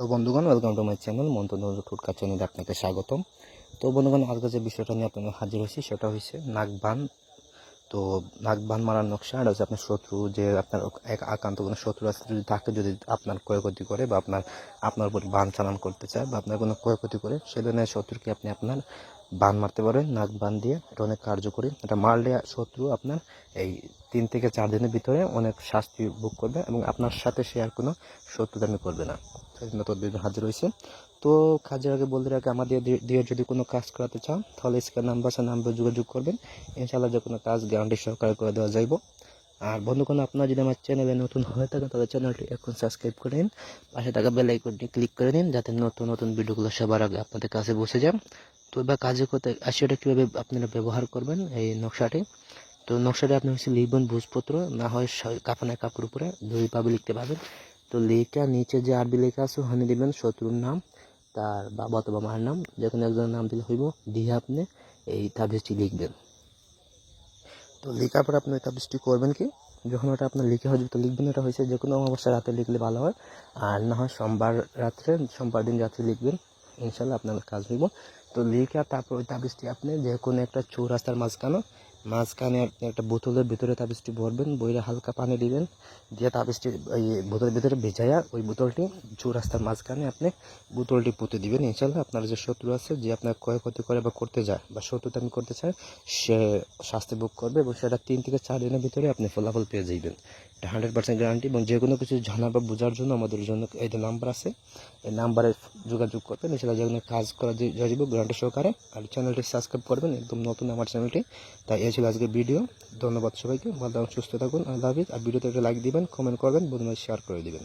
তো বন্ধুগণ welcome to my channel মন্তব্য টুটকা চ্যানেলে আপনাকে স্বাগতম। তো বন্ধুগণ, আজকে যে বিষয়টা নিয়ে আপনাদের হাজির হয়েছি, সেটা হচ্ছে নাগবান। তো নাগবান মারার নকশা, আর হচ্ছে আপনার শত্রু, যে আপনার এক আকান্ত কোনো শত্রু আছে, যদি তাকে যদি আপনার ক্ষয়ক্ষতি করে বা আপনার আপনার উপর বান চালান করতে চায় বা আপনার কোনো ক্ষয়ক্ষতি করে সে ধরনের শত্রুকে আপনি আপনার বান মারতে পারেন, নাক বান দিয়ে। এটা অনেক কার্যকরী। এটা মারলে শত্রু আপনার এই তিন থেকে চার দিনের ভিতরে অনেক শাস্তি ভোগ করবে এবং আপনার সাথে সে আর কোনো শত্রুতামি করবে না। হাজির হয়েছে। তো কাজের আগে বলতে আগে আমাদের দিয়ে- যদি কোনো কাজ করাতে চান, তাহলে স্ক্যান নাম্বার আছে নাম্বার যোগাযোগ করবেন। ইনশাআল্লাহ যে কোনো কাজ গ্যারান্টি সহকারে করে দেওয়া যাইব। আর বন্ধুগণ, আপনারা যদি আমার চ্যানেলে নতুন হয়ে থাকেন, তাহলে চ্যানেলটি এখন সাবস্ক্রাইব করে নিন। পাশে থাকা বেল আইকনটি ক্লিক করে নিন, যাতে নতুন নতুন ভিডিওগুলো সবার আগে আপনাদের কাছে বসে যায়। তো এবার কাজে আসলে এটা কীভাবে আপনারা ব্যবহার করবেন এই নকশাটি? তো নকশাটি আপনি হচ্ছে লিখবেন ভোজপত্র, না হয় কাফনের কাপড় উপরে দুই দুইভাবে লিখতে পারবেন। তো লেখা নিচে যে আরবি লেখা আছে, ওখানে দিবেন শত্রুর নাম, তার বাবা অথবা মার নাম যে কোনো একজনের নাম দিলে হইব, দিয়ে আপনি এই তাবিজটি লিখবেন। তো লেখার পর আপনি তাবিজটি করবেন কি? যখন ওটা আপনার লিখে হয়ে তো লিখবেন এটা হয়েছে যে কোনো অমাবস্যা রাতে লিখলে ভালো হয়। আর না হয় সোমবার রাত্রে, সোমবার দিন রাত্রে লিখবেন। ইনশাল্লাহ আপনার কাজ হইব। তো লিখে তারপর ওই তাবিজটি আপনি যে কোনো একটা চৌরাস্তার মাঝখানে মাঝখানে আপনি একটা বোতলের ভিতরে তাবিজটি ভরবেন বইরে হালকা পানি দিবেন, দিয়ে তাবিজটি ওই বোতলের ভিতরে ভেজাইয়া ওই বোতলটি চৌরাস্তার মাঝখানে আপনি বোতলটি পুঁতে দিবেন। ইনশাল্লাহ আপনার যে শত্রু আছে, যে আপনার ক্ষয়ক্ষতি করে বা করতে যায় বা শত্রুতামি করতে চায় সে শাস্তি ভোগ করবে এবং সেটা তিন থেকে চার দিনের ভিতরে আপনি ফলাফল পেয়ে যাবেন এটা হান্ড্রেড পার্সেন্ট গ্যারান্টি এবং যে কোনো কিছু জানা বা বোঝার জন্য আমাদের জন্য এই যে নাম্বার আছে, এই নাম্বারে যোগাযোগ করবেন। এছাড়া যে কোনো কাজ করা যাইব গ্যারান্টি সহকারে। আর চ্যানেলটি সাবস্ক্রাইব করবেন, একদম নতুন আমার চ্যানেলটি তাই এই ছিল আজকে ভিডিও। ধন্যবাদ সবাইকে। ভালো থাকুন, সুস্থ থাকুন। আল্লাহ হাফিজ। আর ভিডিওতে একটা লাইক দিবেন কমেন্ট করবেন বন্ধুদের শেয়ার করে দিবেন।